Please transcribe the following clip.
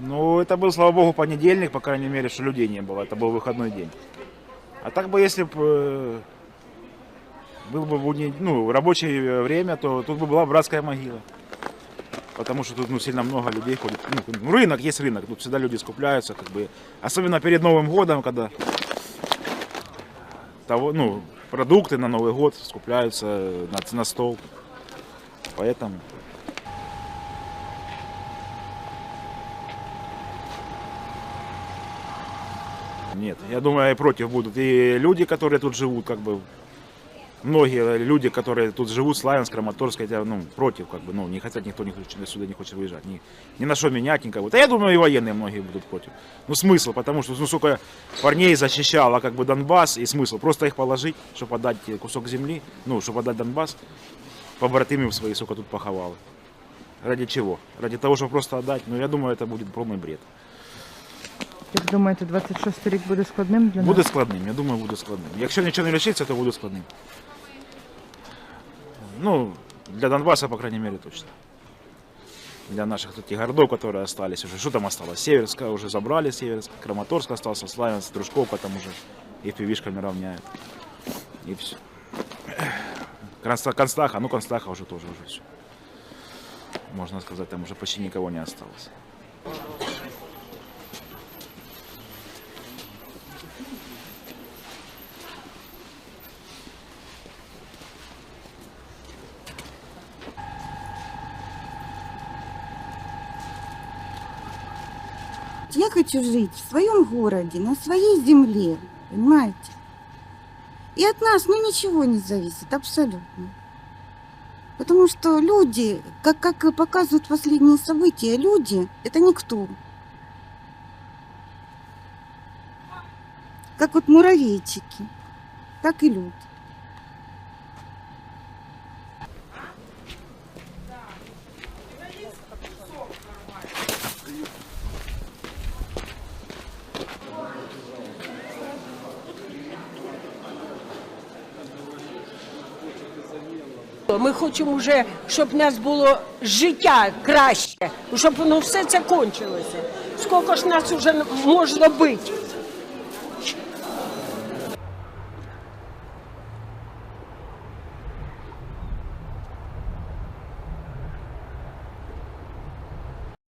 Ну, это был, слава богу, понедельник, по крайней мере, что людей не было. Это был выходной день. А так бы, если бы был бы будний- ну, рабочее время, то тут бы была братская могила. Потому что тут ну, сильно много людей ходит. Ну, рынок есть рынок, тут всегда люди скупляются, как бы. Особенно перед Новым годом, когда того, ну, продукты на Новый год скупляются на, на стол. Поэтому. Нет, я думаю, и против будут. И люди, которые тут живут, как бы, многие люди, которые тут живут, Славянск, Краматорск, хотя, ну, против, как бы, ну, не хотят, никто не хочет, сюда не хочет выезжать, ни, ни на что менять никого. Да я думаю, и военные многие будут против. Ну, смысл, потому что, ну, сколько парней защищало, как бы, Донбасс, и смысл, просто их положить, чтобы отдать кусок земли, ну, чтобы отдать Донбасс, побратимів свои, сука, тут поховали. Ради чего? Ради того, чтобы просто отдать? Ну, я думаю, это будет полный бред. Як думаєте, 26 рік буде складним для Буде нас? складним, я думаю, буде складним. Якщо нічого не лишиться, то буде складним. Ну, для Донбасса, по крайней мере, точно. Для наших таких городов, которые остались уже. Что там осталось? Северска уже забрали, Северск, Краматорск остался, Славянск, Дружковка там уже и пивишками равняют. И все. Констаха, ну Констаха уже тоже уже все. Можно сказать, там уже почти никого не осталось. Я хочу жить в своем городе, на своей земле, понимаете? И от нас, ну, ничего не зависит, абсолютно. Потому что люди, как, как показывают последние события, люди – это никто. Как вот муравейчики, так и люди. Ми хочемо вже, щоб в нас було життя краще, щоб воно все це кончилося. Скільки ж нас вже можна бити?